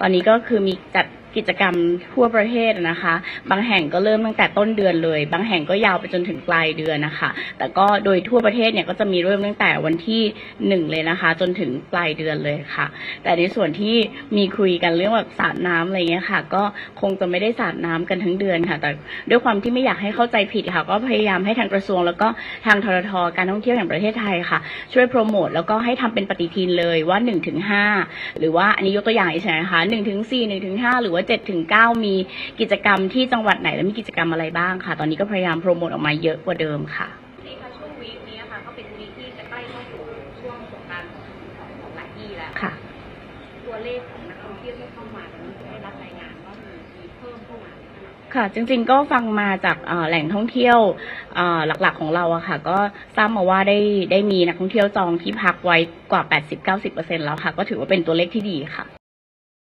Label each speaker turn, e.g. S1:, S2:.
S1: ตอนนี้ก็คือมีจัด กิจกรรมทั่วประเทศนะคะ บางแห่งก็เริ่มตั้งแต่ต้นเดือนเลย บางแห่งก็ยาวไปจนถึงปลายเดือนนะคะ แต่ก็โดยทั่วประเทศเนี่ยก็จะมีเริ่มตั้งแต่วันที่หนึ่งเลยนะคะ จนถึงปลายเดือนเลยค่ะ แต่ในส่วนที่มีคุยกันเรื่องแบบสาดน้ำอะไรเงี้ยค่ะ ก็คงจะไม่ได้สาดน้ำกันทั้งเดือนค่ะ แต่ด้วยความที่ไม่อยากให้เข้าใจผิดค่ะ ก็พยายามให้ทางกระทรวง แล้วก็ทางทรทการท่องเที่ยวแห่งประเทศไทยค่ะ ช่วยโปรโมทแล้วก็ให้ทำเป็นปฏิทินเลยว่า1นถึงหหรือว่าอันนี้ยกตัวอย่างเฉยๆนะคะหนึ่งถึงสี่หนึ่งถึงห้าหรือว่าเจ็ดถึงเก้ามีกิจกรรมที่จังหวัดไหนและมีกิจกรรมอะไรบ้างค่ะ ตอนนี้ก็พยายามโปรโมทออกมาเยอะกว่าเดิมค่ะ
S2: นี่ค่ะช่วงวีคนี้ค่ะก็เป็นวีคที่จะใกล้เข้าสู่ช่วงสงกรานต์ของของหลายที่แล้ว
S1: ค่ะ
S2: ตัวเลขของนักท่องเที่ยวที่เข้ามาเนี่ยได้รับรายงานว่ามีมีเพิ่มเข้ามาไหมคะ
S1: ค่ะ จริงๆก็ฟังมาจากเอ่อแหล่งท่องเที่ยวเอ่อหลักๆของเราอะค่ะ ก็ทราบมาว่าได้ได้มีนักท่องเที่ยวจองที่พักไว้กว่า 80-90%แล้วค่ะ ก็ถือว่าเป็นตัวเลขที่ดีค่ะ